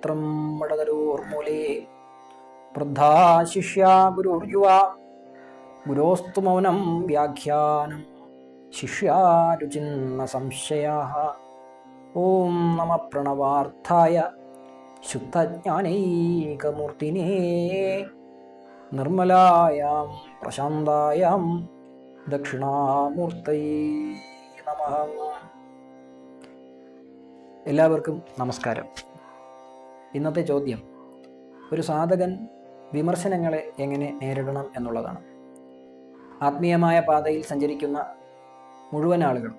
ചിത്രം മടകരൂർമൂലേ വൃദ്ധാ ശിഷ്യ ഗുരുർയുവ. ഗുരോസ്തു മൗനം വ്യാഖ്യാനം. ശിഷ്യാരുചിന്ന സംശയാ ഓം നമ പ്രണവാർത്ഥായ ശുദ്ധജ്ഞാനൈകമൂർത്തിനെ. നിർമ്മലായാം പ്രശാന്തായാം ദക്ഷിണാമൂർത്തൈ നമ. എല്ലാവർക്കും നമസ്കാരം. ഇന്നത്തെ ചോദ്യം. ഒരു സാധകൻ വിമർശനങ്ങളെ എങ്ങനെ നേരിടണം എന്നുള്ളതാണ്. ആത്മീയമായ പാതയിൽ സഞ്ചരിക്കുന്ന മുഴുവൻ ആളുകളും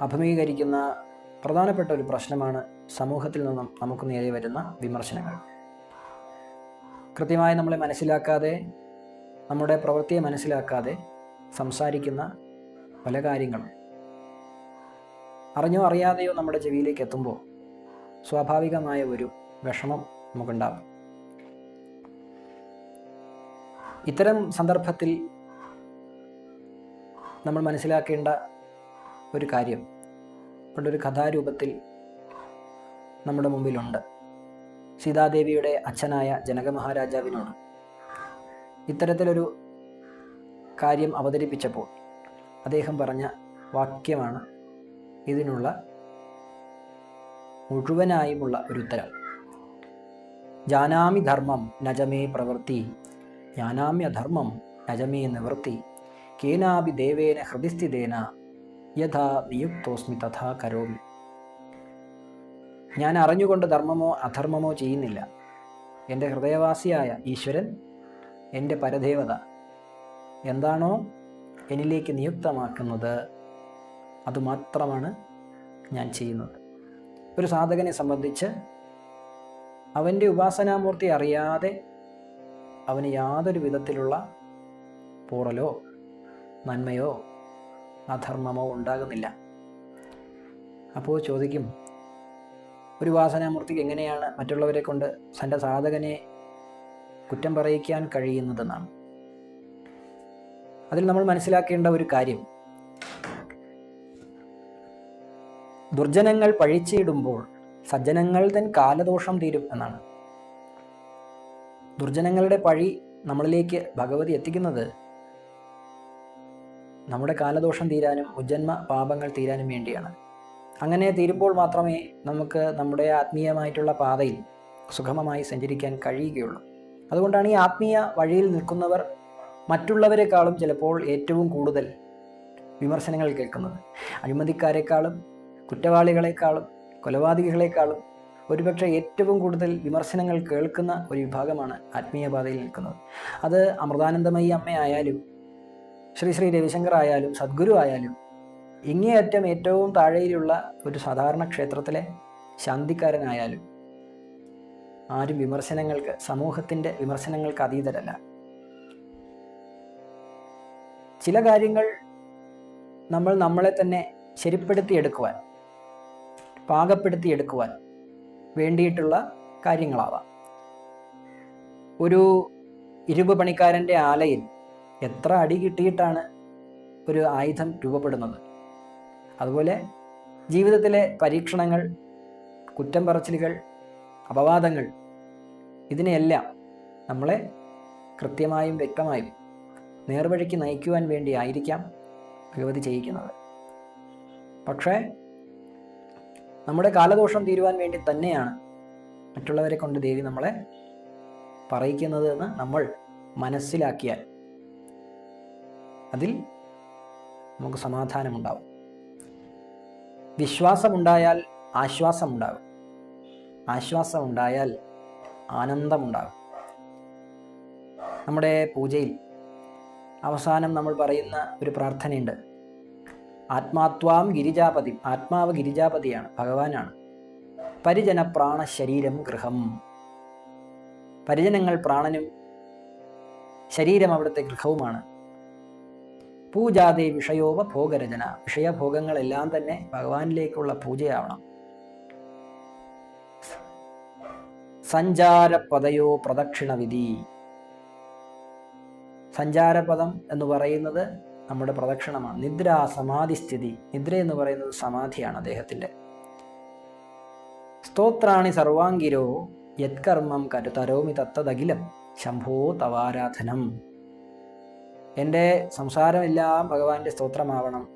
അഭിമുഖീകരിക്കുന്ന പ്രധാനപ്പെട്ട ഒരു പ്രശ്നമാണ് സമൂഹത്തിൽ നിന്നും നമുക്ക് നേരെ വരുന്ന വിമർശനങ്ങൾ. കൃത്യമായി നമ്മളെ മനസ്സിലാക്കാതെ നമ്മുടെ പ്രവൃത്തിയെ മനസ്സിലാക്കാതെ സംസാരിക്കുന്ന പല കാര്യങ്ങളും. അറിഞ്ഞോ അറിയാതെയോ നമ്മുടെ ചെവിയിലേക്ക് എത്തുമ്പോൾ സ്വാഭാവികമായ ഒരു വിഷമം നമുക്കുണ്ടാകും. ഇത്തരം സന്ദർഭത്തിൽ നമ്മൾ മനസ്സിലാക്കേണ്ട ഒരു കാര്യം പണ്ടൊരു കഥാരൂപത്തിൽ നമ്മുടെ മുമ്പിലുണ്ട്. സീതാദേവിയുടെ അച്ഛനായ ജനക മഹാരാജാവിനോട് ഇത്തരത്തിലൊരു കാര്യം അവതരിപ്പിച്ചപ്പോൾ അദ്ദേഹം പറഞ്ഞ വാക്യമാണ് ഇതിനുള്ള മുഴുവനായുമുള്ള ഒരു ഉത്തരം ജാനാമി ധർമ്മം നജമേ പ്രവൃത്തി ജ്ഞാനാമ്യധർമ്മം നജമേ നിവൃത്തി കേനാപി ദേവേന ഹൃദിസ്ഥിതേന യഥാ നിയുക്തോസ്മി തഥാ കരോമി. ഞാൻ അറിഞ്ഞുകൊണ്ട് ധർമ്മമോ അധർമ്മമോ ചെയ്യുന്നില്ല. എന്റെ ഹൃദയവാസിയായ ഈശ്വരൻ എന്റെ പരദേവത എന്താണോ എന്നിലേക്ക് നിയുക്തമാക്കുന്നത് അതുമാത്രമാണ് ഞാൻ ചെയ്യുന്നത്. ഒരു സാധകനെ സംബന്ധിച്ച് അവന്റെ ഉപാസനാമൂർത്തി അറിയാതെ അവന് യാതൊരു വിധത്തിലുള്ള പോറലോ നന്മയോ അധർമ്മമോ ഉണ്ടാകുന്നില്ല. അപ്പോൾ ചോദിക്കും ഒരു വാസനാമൂർത്തിക്ക് എങ്ങനെയാണ് മറ്റുള്ളവരെ കൊണ്ട് തന്റെ സാധകനെ കുറ്റം പറയിക്കാൻ കഴിയുന്നതെന്നാണ്? അതിൽ നമ്മൾ മനസ്സിലാക്കേണ്ട ഒരു കാര്യം ദുർജനങ്ങൾ പഴിച്ചിടുമ്പോൾ സജ്ജനങ്ങൾ തൻ കാലദോഷം തീരും എന്നാണ്. ദുർജനങ്ങളുടെ പഴി നമ്മളിലേക്ക് ഭഗവതി എത്തിക്കുന്നത് നമ്മുടെ കാലദോഷം തീരാനും ഉജ്ജന്മ പാപങ്ങൾ തീരാനും വേണ്ടിയാണ്. അങ്ങനെ തീരുമ്പോൾ മാത്രമേ നമുക്ക് നമ്മുടെ ആത്മീയമായിട്ടുള്ള പാതയിൽ സുഗമമായി സഞ്ചരിക്കാൻ കഴിയുകയുള്ളൂ. അതുകൊണ്ടാണ് ഈ ആത്മീയ വഴിയിൽ നിൽക്കുന്നവർ മറ്റുള്ളവരെക്കാളും ചിലപ്പോൾ ഏറ്റവും കൂടുതൽ വിമർശനങ്ങൾ കേൾക്കുന്നത്. അഴിമതിക്കാരെക്കാളും കുറ്റവാളികളെക്കാളും കൊലപാതകികളെക്കാളും ഒരുപക്ഷെ ഏറ്റവും കൂടുതൽ വിമർശനങ്ങൾ കേൾക്കുന്ന ഒരു വിഭാഗമാണ് ആത്മീയപാതയിൽ നിൽക്കുന്നത്. അത് അമൃതാനന്ദമയി അമ്മയായാലും ശ്രീ ശ്രീ രവിശങ്കർ ആയാലും സദ്ഗുരു ആയാലും ഇങ്ങേയറ്റം ഏറ്റവും താഴെയിലുള്ള ഒരു സാധാരണ ക്ഷേത്രത്തിലെ ശാന്തിക്കാരനായാലും ആരും വിമർശനങ്ങൾക്ക് സമൂഹത്തിന്റെ വിമർശനങ്ങൾക്ക് അതീതരല്ല. ചില കാര്യങ്ങൾ നമ്മൾ നമ്മളെ തന്നെ ശരിപ്പെടുത്തിയെടുക്കുവാൻ പാകപ്പെടുത്തിയെടുക്കുവാൻ വേണ്ടിയിട്ടുള്ള കാര്യങ്ങളാവാം. ഒരു ഇരുമ്പ് പണിക്കാരന്റെ ആലയിൽ എത്ര അടി കിട്ടിയിട്ടാണ് ഒരു ആയുധം രൂപപ്പെടുന്നത്? അതുപോലെ ജീവിതത്തിലെ പരീക്ഷണങ്ങൾ കുറ്റം പറച്ചിലുകൾ അപവാദങ്ങൾ ഇതിനെയെല്ലാം നമ്മളെ കൃത്യമായും വ്യക്തമായും നേർവഴിക്ക് നയിക്കുവാൻ വേണ്ടിയായിരിക്കാം ഭഗവതി ചെയ്യിക്കുന്നത്. പക്ഷേ നമ്മുടെ കാലദോഷം തീരുവാൻ വേണ്ടി തന്നെയാണ് മറ്റുള്ളവരെ കൊണ്ട് ദേവി നമ്മളെ പറയിക്കുന്നത് എന്ന് നമ്മൾ മനസ്സിലാക്കിയാൽ അതിൽ നമുക്ക് സമാധാനമുണ്ടാവും. വിശ്വാസമുണ്ടായാൽ ആശ്വാസമുണ്ടാകും ആശ്വാസമുണ്ടായാൽ ആനന്ദമുണ്ടാകും നമ്മുടെ പൂജയിൽ അവസാനം നമ്മൾ പറയുന്ന ഒരു പ്രാർത്ഥനയുണ്ട്. ആത്മാത്വാം ഗിരിജാപതി ആത്മാവ് ഗിരിജാപതിയാണ് ഭഗവാനാണ്. പരിജന പ്രാണ ശരീരം ഗൃഹം. പരിജനങ്ങൾ പ്രാണനും ശരീരം അവിടുത്തെ ഗൃഹവുമാണ്. പൂജാതെ വിഷയോപ ഭോഗരചന വിഷയഭോഗങ്ങളെല്ലാം തന്നെ ഭഗവാനിലേക്കുള്ള പൂജയാവണം. സഞ്ചാരപദയോ പ്രദക്ഷിണവിധി. സഞ്ചാരപദം എന്ന് പറയുന്നത് നമ്മുടെ പ്രദക്ഷിണമാണ്. നിദ്ര സമാധി സ്ഥിതി. നിദ്ര എന്ന് പറയുന്നത് സമാധിയാണ് അദ്ദേഹത്തിന്റെ. സ്തോത്രാണി സർവാംഗിരോ യത്കർമ്മം കരുതരോമി തത്തതകിലം. ശംഭോ തവാരാധനം. എന്റെ സംസാരമെല്ലാം ഭഗവാന്റെ സ്തോത്രമാവണം.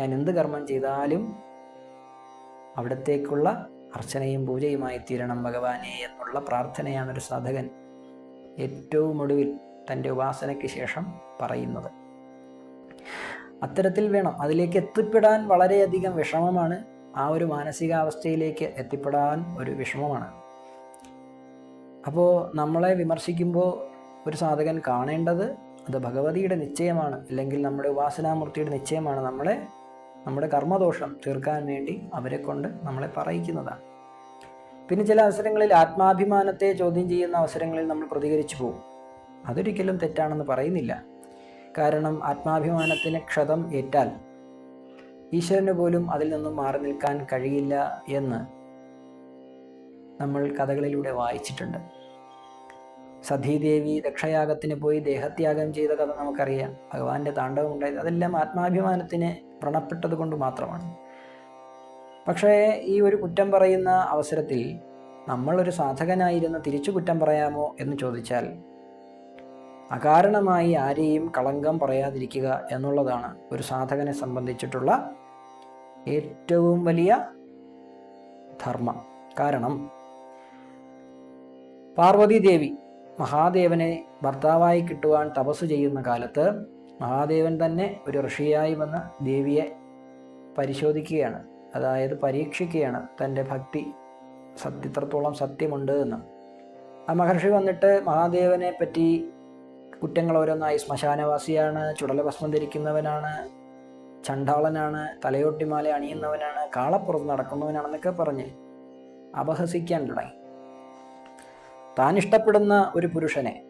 ഞാൻ എന്ത് കർമ്മം ചെയ്താലും അവിടത്തേക്കുള്ള അർച്ചനയും പൂജയുമായി തീരണം ഭഗവാനെ എന്നുള്ള പ്രാർത്ഥനയാണ് ഒരു സാധകൻ ഏറ്റവും ഒടുവിൽ തന്റെ ഉപാസനയ്ക്ക് ശേഷം പറയുന്നത്. അത്തരത്തിൽ വേണം അതിലേക്ക് എത്തിപ്പെടാൻ വളരെയധികം വിഷമമാണ് ആ ഒരു മാനസികാവസ്ഥയിലേക്ക് എത്തിപ്പെടാൻ ഒരു വിഷമമാണ്. അപ്പോൾ നമ്മളെ വിമർശിക്കുമ്പോൾ ഒരു സാധകൻ കാണേണ്ടത് അത് ഭഗവതിയുടെ നിശ്ചയമാണ് അല്ലെങ്കിൽ നമ്മുടെ ഉപാസനാമൂർത്തിയുടെ നിശ്ചയമാണ് നമ്മളെ നമ്മുടെ കർമ്മദോഷം തീർക്കാൻ വേണ്ടി അവരെ കൊണ്ട് നമ്മളെ പറയിക്കുന്നതാണ്. പിന്നെ ചില അവസരങ്ങളിൽ ആത്മാഭിമാനത്തെ ചോദ്യം ചെയ്യുന്ന അവസരങ്ങളിൽ നമ്മൾ പ്രതികരിച്ചു പോകും. അതൊരിക്കലും തെറ്റാണെന്ന് പറയുന്നില്ല. കാരണം ആത്മാഭിമാനത്തിന് ക്ഷതം ഏറ്റാൽ ഈശ്വരന് പോലും അതിൽ നിന്നും മാറി നിൽക്കാൻ കഴിയില്ല എന്ന് നമ്മൾ കഥകളിലൂടെ വായിച്ചിട്ടുണ്ട്. സതീദേവി ദക്ഷയാഗത്തിന് പോയി ദേഹത്യാഗം ചെയ്ത കഥ നമുക്കറിയാം. ഭഗവാന്റെ താണ്ഡവം ഉണ്ടായത് അതെല്ലാം ആത്മാഭിമാനത്തിന് വ്രണപ്പെട്ടത് കൊണ്ട് മാത്രമാണ്. പക്ഷേ ഈ ഒരു കുറ്റം പറയുന്ന അവസരത്തിൽ നമ്മളൊരു സാധകനായിരുന്ന തിരിച്ചു കുറ്റം പറയാമോ എന്ന് ചോദിച്ചാൽ അകാരണമായി ആരെയും കളങ്കം പറയാതിരിക്കുക എന്നുള്ളതാണ് ഒരു സാധകനെ സംബന്ധിച്ചിട്ടുള്ള ഏറ്റവും വലിയ ധർമ്മം. കാരണം പാർവതി ദേവി മഹാദേവനെ ഭർത്താവായി കിട്ടുവാൻ തപസ് ചെയ്യുന്ന കാലത്ത് മഹാദേവൻ തന്നെ ഒരു ഋഷിയായി വന്ന് ദേവിയെ പരിശോധിക്കുകയാണ്. അതായത് പരീക്ഷിക്കുകയാണ് തന്റെ ഭക്തി സത്യത്രത്തോളം സത്യമുണ്ട് എന്ന്. ആ മഹർഷി വന്നിട്ട് മഹാദേവനെ പറ്റി കുറ്റങ്ങൾ ഓരോന്നായി. ശ്മശാനവാസിയാണ് ചുടലഭസ്മം ധരിക്കുന്നവനാണ് ചണ്ടാളനാണ് തലയൊട്ടിമാല അണിയുന്നവനാണ് കാളപ്പുറത്ത് നടക്കുന്നവനാണെന്നൊക്കെ പറഞ്ഞ് അപഹസിക്കാൻ തുടങ്ങി. താൻ ഇഷ്ടപ്പെടുന്ന ഒരു പുരുഷനെ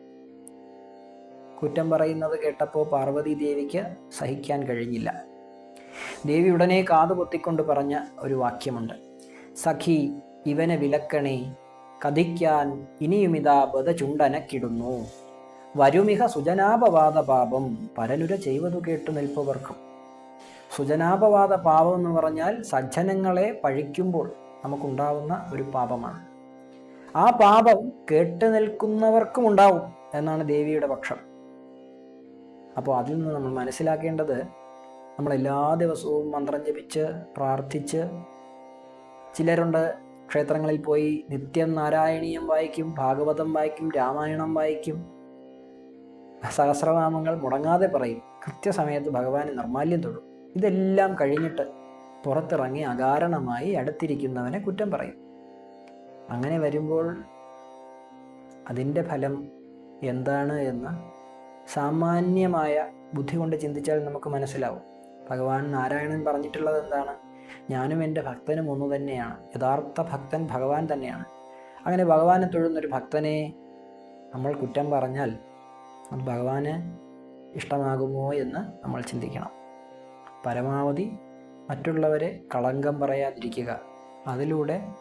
കുറ്റം പറയുന്നത് കേട്ടപ്പോൾ പാർവതി ദേവിക്ക് സഹിക്കാൻ കഴിഞ്ഞില്ല. ദേവി ഉടനെ കാതു പൊത്തിക്കൊണ്ട് പറഞ്ഞ ഒരു വാക്യമുണ്ട്. സഖി ഇവനെ വിലക്കണേ കഥിക്കാൻ ഇനിയുമിതാ ബധചുണ്ടനക്കിടുന്നു വരുമിഹ സുജനാപവാദ പാപം പരനുര ചെയ്വതു കേട്ടു നിൽപ്പവർക്കും. സുജനാപവാദ പാപം എന്ന് പറഞ്ഞാൽ സജ്ജനങ്ങളെ പഴിക്കുമ്പോൾ നമുക്കുണ്ടാവുന്ന ഒരു പാപമാണ്. ആ പാപം കേട്ടു നിൽക്കുന്നവർക്കും ഉണ്ടാവും എന്നാണ് ദേവിയുടെ പക്ഷം. അപ്പോൾ അതിൽ നിന്ന് നമ്മൾ മനസ്സിലാക്കേണ്ടത് നമ്മൾ എല്ലാ ദിവസവും മന്ത്രം ജപിച്ച് പ്രാർത്ഥിച്ച് ചിലരുണ്ട് ക്ഷേത്രങ്ങളിൽ പോയി നിത്യം നാരായണീയം വായിക്കും ഭാഗവതം വായിക്കും രാമായണം വായിക്കും. സഹസ്രനാമങ്ങൾ മുടങ്ങാതെ പറയും. കൃത്യസമയത്ത് ഭഗവാന് നിർമാല്യം തൊഴും ഇതെല്ലാം കഴിഞ്ഞിട്ട് പുറത്തിറങ്ങി അകാരണമായി അടുത്തിരിക്കുന്നവനെ കുറ്റം പറയും. അങ്ങനെ വരുമ്പോൾ അതിന്റെ ഫലം എന്താണ് എന്ന് സാമാന്യമായ ബുദ്ധി കൊണ്ട് ചിന്തിച്ചാൽ നമുക്ക് മനസ്സിലാവും. ഭഗവാൻ നാരായണൻ പറഞ്ഞിട്ടുള്ളത് എന്താണ്? ഞാനും എന്റെ ഭക്തനും ഒന്നു തന്നെയാണ്. യഥാർത്ഥ ഭക്തൻ ഭഗവാൻ തന്നെയാണ്. അങ്ങനെ ഭഗവാനെ തൊഴുന്നൊരു ഭക്തനെ നമ്മൾ കുറ്റം പറഞ്ഞാൽ അത് ഭഗവാന് ഇഷ്ടമാകുമോ എന്ന് നമ്മൾ ചിന്തിക്കണം. പരമാവധി മറ്റുള്ളവരെ കളങ്കം പറയാതിരിക്കുക. അതിലൂടെ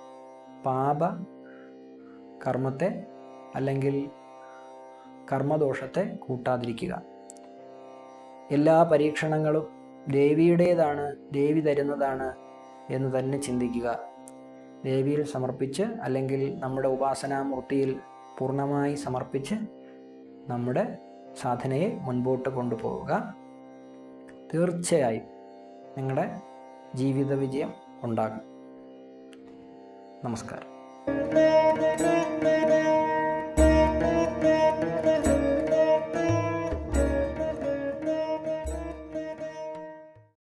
പാപ കർമ്മത്തെ അല്ലെങ്കിൽ കർമ്മദോഷത്തെ കൂട്ടാതിരിക്കുക. എല്ലാ പരീക്ഷണങ്ങളും ദേവിയുടേതാണ് ദേവി തരുന്നതാണ് എന്ന് തന്നെ ചിന്തിക്കുക. ദേവിയിൽ സമർപ്പിച്ച് അല്ലെങ്കിൽ നമ്മുടെ ഉപാസനാമൂർത്തിയിൽ പൂർണമായി സമർപ്പിച്ച് നമ്മുടെ സാധനയെ മുൻപോട്ട് കൊണ്ടുപോവുക. തീർച്ചയായും നിങ്ങളുടെ ജീവിത വിജയം ഉണ്ടാകും. നമസ്കാരം.